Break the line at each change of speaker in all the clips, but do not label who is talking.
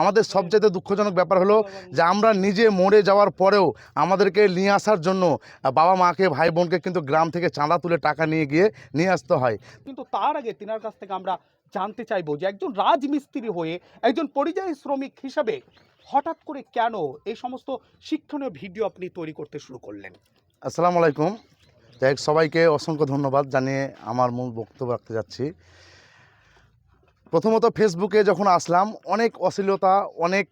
আমাদের সবচেয়ে দুঃখজনক ব্যাপার হলো যে আমরা নিজে মরে যাওয়ার পরেও আমাদেরকে নিয়ে আসার জন্য বাবা মাকে ভাই বোনকে কিন্তু গ্রাম থেকে চাঁদা তুলে টাকা নিয়ে গিয়ে নিয়ে আসতে হয়।
কিন্তু তার আগে তিনার কাছ থেকে আমরা জানতে চাইব যে একজন রাজমিস্ত্রি হয়ে একজন পরিযায়ী শ্রমিক হিসাবে হঠাৎ করে কেন এই সমস্ত শিক্ষণীয় ভিডিও আপনি তৈরি করতে শুরু করলেন?
আসসালামু আলাইকুম। যাই সবাইকে অসংখ্য ধন্যবাদ জানিয়ে আমার মূল বক্তব্য রাখতে যাচ্ছি। প্রথমত ফেসবুকে যখন আসলাম, অনেক অশ্লীলতা, অনেক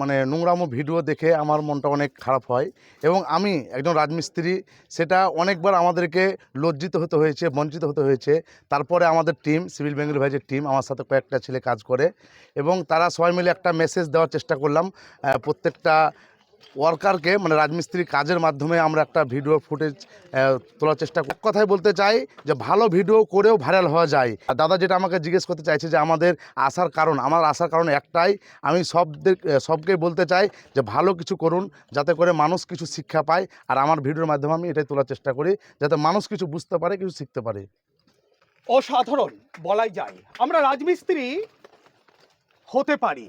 মানে নোংরামো ভিডিও দেখে আমার মনটা অনেক খারাপ হয় এবং আমি একজন রাজমিস্ত্রি, সেটা অনেকবার আমাদেরকে লজ্জিত হতে হয়েছে, বঞ্চিত হতে হয়েছে। তারপরে আমাদের টিম সিভিল বেঙ্গল ভাইজের টিম আমার সাথে কয়েকটা ছেলে কাজ করে এবং তারা সবাই মিলে একটা মেসেজ দেওয়ার চেষ্টা করলাম। প্রত্যেকটা ওয়ার্কারকে মানে রাজমিস্ত্রি কাজের মাধ্যমে আমরা একটা ভিডিও ফুটেজ তোলার চেষ্টা কথায় বলতে চাই যে ভালো ভিডিও করেও ভাইরাল হওয়া যায়। আর দাদা যেটা আমাকে জিজ্ঞেস করতে চাইছে যে আমাদের আসার কারণ, আমার আসার কারণ একটাই, আমি সবদের সবকে বলতে চাই যে ভালো কিছু করুন, যাতে করে মানুষ কিছু শিক্ষা পায়। আর আমার ভিডিওর মাধ্যমে আমি এটাই তোলার চেষ্টা করি, যাতে মানুষ কিছু বুঝতে পারে, কিছু শিখতে পারে।
অসাধারণ, বলাই যায়। আমরা রাজমিস্ত্রি হতে পারি।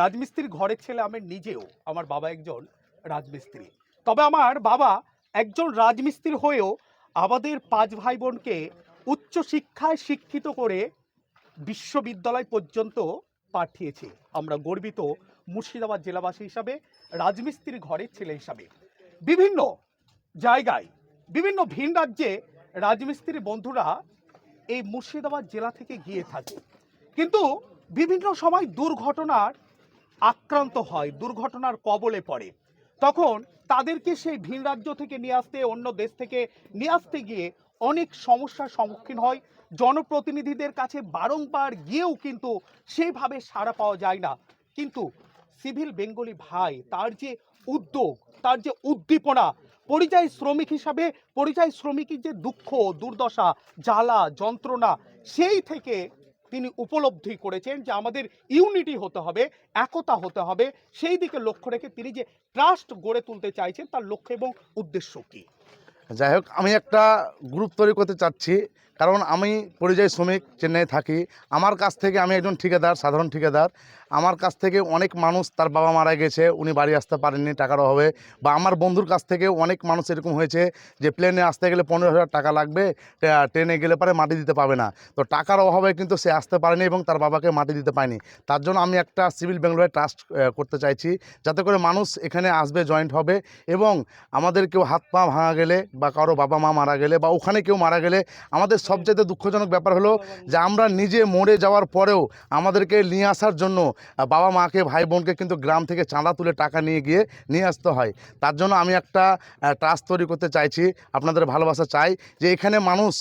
রাজমিস্ত্রির ঘরের ছেলে আমি নিজেও, আমার বাবা একজন রাজমিস্ত্রি। তবে আমার বাবা একজন রাজমিস্ত্রি হয়েও আমাদের পাঁচ ভাই বোনকে উচ্চ শিক্ষায় শিক্ষিত করে বিশ্ববিদ্যালয় পর্যন্ত পাঠিয়েছে। আমরা গর্বিত মুর্শিদাবাদ জেলাবাসী হিসাবে রাজমিস্ত্রি ঘরের ছেলে হিসাবে। বিভিন্ন জায়গায়, বিভিন্ন ভিন রাজ্যে রাজমিস্ত্রি বন্ধুরা এই মুর্শিদাবাদ জেলা থেকে গিয়ে থাকে। কিন্তু বিভিন্ন সময় দুর্ঘটনার আক্রান্ত হয়, দুর্ঘটনার কবলে পড়ে। তখন তাদেরকে সেই ভিন রাজ্য থেকে নিয়ে আসতে, অন্য দেশ থেকে নিয়ে আসতে গিয়ে অনেক সমস্যার সম্মুখীন হয়। জনপ্রতিনিধিদের কাছে বারংবার গিয়েও কিন্তু সেইভাবে সাড়া পাওয়া যায় না। কিন্তু সিভিল বেঙ্গলি ভাই, তার যে উদ্যোগ, তার যে উদ্দীপনা, পরিযায়ী শ্রমিক হিসাবে, পরিযায়ী শ্রমিকের যে দুঃখ, দুর্দশা, জ্বালা, যন্ত্রণা, সেই থেকে তিনি উপলব্ধি করেছেন যে আমাদের ইউনিটি হতে হবে, একতা হতে হবে। সেই দিকে লক্ষ্য রেখে তিনি যে ট্রাস্ট গড়ে তুলতে চাইছেন, তার লক্ষ্য এবং উদ্দেশ্য কি?
যাই হোক, আমি একটা গ্রুপ তৈরি করতে চাচ্ছি। কারণ আমি পরিযায়ী শ্রমিক চেন্নাই থাকি। আমার কাছ থেকে আমি একজন ঠিকাদার, সাধারণ ঠিকাদার। আমার কাছ থেকে অনেক মানুষ তার বাবা মারা গেছে, উনি বাড়ি আসতে পারেননি টাকার অভাবে। বা আমার বন্ধুর কাছ থেকে অনেক মানুষ এরকম হয়েছে যে প্লেনে আসতে গেলে পনেরো হাজার টাকা লাগবে ট্রেনে গেলে পরে মাটি দিতে পাবে না। তো টাকার অভাবে কিন্তু সে আসতে পারেনি এবং তার বাবাকে মাটি দিতে পায়নি তার জন্য আমি একটা সিভিল বেঙ্গলোরে ট্রাস্ট করতে চাইছি, যাতে করে মানুষ এখানে আসবে জয়েন্ট হবে এবং আমাদের কেউ হাত পা ভাঙা গেলে বা কারও বাবা মা মারা গেলে বা ওখানে কেউ মারা গেলে আমাদের সবচেয়ে দুঃখজনক ব্যাপার হলো যে আমরা নিজে মরে যাওয়ার পরেও আমাদেরকে নিয়ে আসার জন্য বাবা মাকে, ভাই বোনকে কিন্তু গ্রাম থেকে চাঁদা তুলে টাকা নিয়ে গিয়ে নিয়ে আসতে হয়। তার জন্য আমি একটা ট্রাস্ট তৈরি করতে চাইছি, আপনাদের ভালোবাসা চাই যে এখানে মানুষ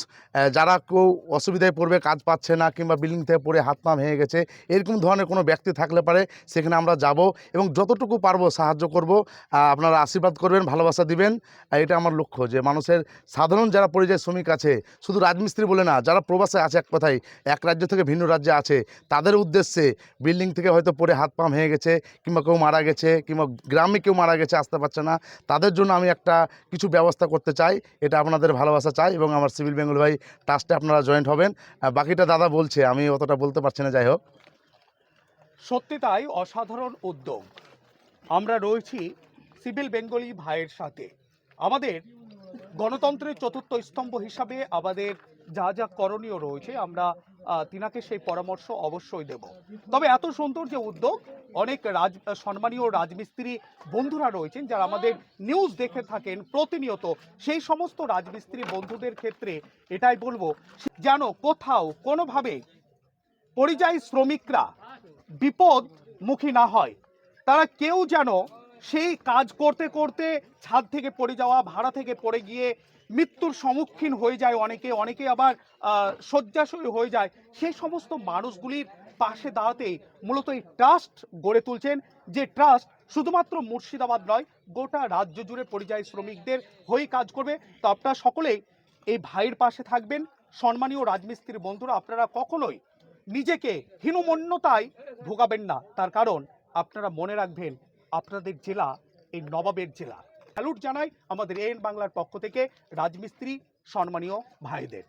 যারা কেউ অসুবিধায় পড়বে, কাজ পাচ্ছে না কিংবা বিল্ডিং থেকে পড়ে হাত পা ভেঙে গেছে, এরকম ধরনের কোনো ব্যক্তি থাকলে পারে, সেখানে আমরা যাব এবং যতটুকু পারব সাহায্য করব আপনারা আশীর্বাদ করবেন, ভালোবাসা দিবেন। এটা আমার লক্ষ্য যে মানুষের, সাধারণ যারা পরিযায়ী শ্রমিক আছে, শুধু রাজমিস্ত্রি বলে না, যারা প্রবাসে আছে এক কথায়, এক রাজ্য থেকে ভিন্ন রাজ্যে আছে, তাদের উদ্দেশ্যে বিল্ডিং থেকে হয়তো পড়ে হাত পা হয়ে গেছে, কিংবা কেউ মারা গেছে, কিংবা গ্রামে কেউ মারা গেছে, আসতে পারছে না। তাদের জন্য আমি একটা কিছু ব্যবস্থা করতে চাই, এটা আপনাদের ভালোবাসা চাই এবং আমার সিভিল বেঙ্গল ভাই ট্রাস্টে আপনারা জয়েন্ট হবেন। বাকিটা দাদা বলছে, আমি অতটা বলতে পারছি না, যাই হোক।
সত্যি তাই, অসাধারণ উদ্যোগ। আমরা রয়েছি সিভিল বেঙ্গলি ভাইয়ের সাথে। আমাদের গণতন্ত্রের চতুর্থ স্তম্ভ হিসাবে আমাদের যা যা করণীয় রয়েছে, আমরা তিনাকে সেই পরামর্শ অবশ্যই দেব। তবে এত সুন্দর যে উদ্যোগ, অনেক রাজ, সম্মানীয় রাজমিস্ত্রি বন্ধুরা রয়েছেন যারা আমাদের নিউজ দেখে থাকেন প্রতিনিয়ত। সেই সমস্ত রাজমিস্ত্রি বন্ধুদের ক্ষেত্রে এটাই বলব, যেন কোথাও কোনোভাবে পরিযায়ী শ্রমিকরা বিপদ মুখী না হয়। তারা কেউ যেন সেই কাজ করতে করতে ছাদ থেকে পড়ে যাওয়া, ভাড়া থেকে পড়ে গিয়ে মৃত্যুর সম্মুখীন হয়ে যায় অনেকে অনেকে আবার শয্যাশয়ী হয়ে যায়। সেই সমস্ত মানুষগুলির পাশে দাঁড়াতে মূলত এই ট্রাস্ট গড়ে তুলছেন, যে ট্রাস্ট শুধুমাত্র মুর্শিদাবাদ নয়, গোটা রাজ্য জুড়ে পরিযায়ী শ্রমিকদের হয়ে কাজ করবে। তো আপনারা সকলেই এই ভাইয়ের পাশে থাকবেন। সম্মানীয় রাজমিস্ত্রির বন্ধুরা, আপনারা কখনোই নিজেকে হীনমন্যতায় ভোগাবেন না। তার কারণ আপনারা মনে রাখবেন আপনাদের জেলা, এই নবাবের জেলা। স্যালুট জানাই আমাদের এন বাংলার পক্ষ থেকে রাজমিস্ত্রি সম্মানীয় ভাইদের।